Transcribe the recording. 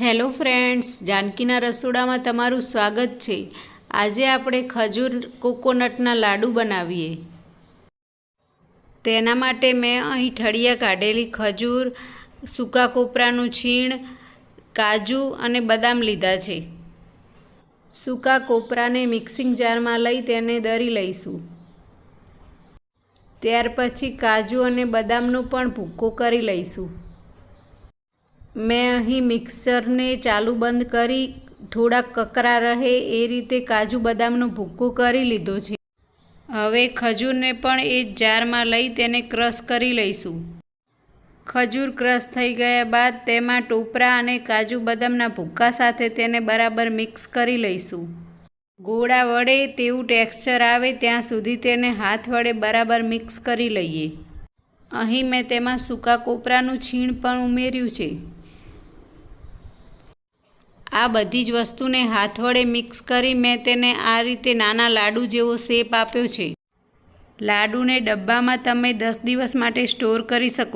Hello friends, જાનકીના રસોડામાં તમારું સ્વાગત છે. આજે આપણે ખજૂર કોકોનટના લાડુ બનાવીએ. તેના માટે મેં અહીં ઠળિયા કાઢેલી ખજૂર, સૂકા કોપરાનું છીણ, કાજુ અને બદામ લીધા છે. સૂકા કોપરાને મિક્સિંગ જારમાં લઈ તેને દરી લઈશું. ત્યાર પછી કાજુ અને બદામનો પણ ભૂક્કો કરી લઈશું. મેં અહીં મિક્સરને ચાલુ બંધ કરી થોડા કકરા રહે એ રીતે કાજુ બદામનો ભૂક્કો કરી લીધો છે. હવે ખજૂરને પણ એ જારમાં લઈ તેને ક્રશ કરી લઈશું. ખજૂર ક્રશ થઈ ગયા બાદ તેમાં ટોપરા અને કાજુ બદામના ભૂક્કા સાથે તેને બરાબર મિક્સ કરી લઈશું. ગોળા વડે તેવું ટેક્સચર આવે ત્યાં સુધી તેને હાથ વડે બરાબર મિક્સ કરી લઈએ. અહીં મેં તેમાં સૂકા કોપરાનું છીણ પણ ઉમેર્યું છે. આ બધી જ વસ્તુને હાથ વડે મિક્સ કરી મેં તેને આ રીતે નાના લાડુ જેવો શેપ આપ્યો છે. લાડુને ડબ્બામાં તમે દસ દિવસ માટે સ્ટોર કરી શકો